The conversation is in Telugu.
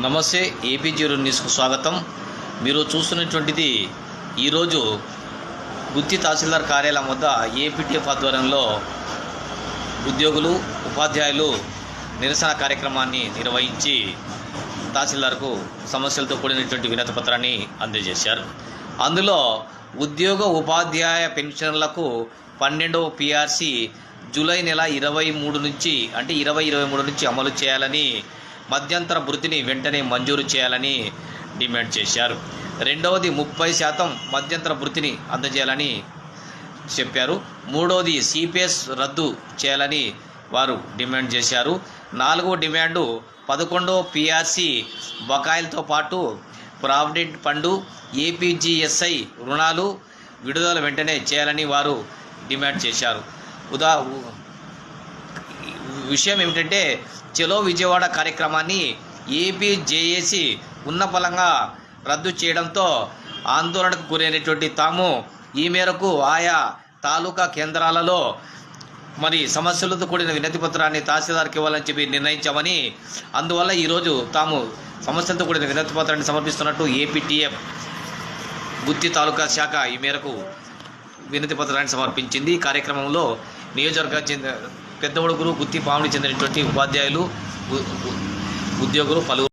నమస్తే ఏపీ జీరో న్యూస్కు స్వాగతం. మీరు చూస్తున్నటువంటిది ఈరోజు గుత్తి తహసీల్దార్ కార్యాలయం వద్ద ఏపీటీఎఫ్ ఆధ్వర్యంలో ఉద్యోగులు ఉపాధ్యాయులు నిరసన కార్యక్రమాన్ని నిర్వహించి తహసీల్దార్కు సమస్యలతో కూడినటువంటి వినతి పత్రాన్ని అందజేశారు. అందులో ఉద్యోగ ఉపాధ్యాయ పెన్షన్లకు పన్నెండవ పిఆర్సి జూలై నెల ఇరవై మూడు నుంచి అంటే ఇరవై ఇరవై మూడు నుంచి అమలు చేయాలని మధ్యంతర వృద్ధిని వెంటనే మంజూరు చేయాలని డిమాండ్ చేశారు. రెండవది ముప్పై శాతం మధ్యంతర వృత్తిని అందజేయాలని చెప్పారు. మూడవది సిపిఎస్ రద్దు చేయాలని వారు డిమాండ్ చేశారు. నాలుగో డిమాండు పదకొండవ పిఆర్సి బకాయిలతో పాటు ప్రావిడెంట్ ఫండు ఏపీజీఎస్ఐ రుణాలు విడుదల వెంటనే చేయాలని వారు డిమాండ్ చేశారు. ఉదా విషయం ఏమిటంటే చెలో విజయవాడ కార్యక్రమాన్ని ఏపీ జేఏసీ ఉన్నపలంగా రద్దు చేయడంతో ఆందోళనకు గురైనటువంటి తాము ఈ మేరకు ఆయా తాలూకా కేంద్రాలలో మరి సమస్యలతో కూడిన వినతి పత్రాన్ని తహసీల్దార్కి ఇవ్వాలని చెప్పి నిర్ణయించామని అందువల్ల ఈరోజు తాము సమస్యలతో కూడిన వినతి పత్రాన్ని సమర్పిస్తున్నట్టు ఏపీటీఎఫ్ గుత్తి తాలూకా శాఖ ఈ మేరకు వినతి పత్రాన్ని సమర్పించింది. ఈ కార్యక్రమంలో నియోజకవర్గ చెందిన పెద్ద ఉడుగురు గుత్తి పాముడి చెందినటువంటి ఉపాధ్యాయులు ఉద్యోగులు పలువురు.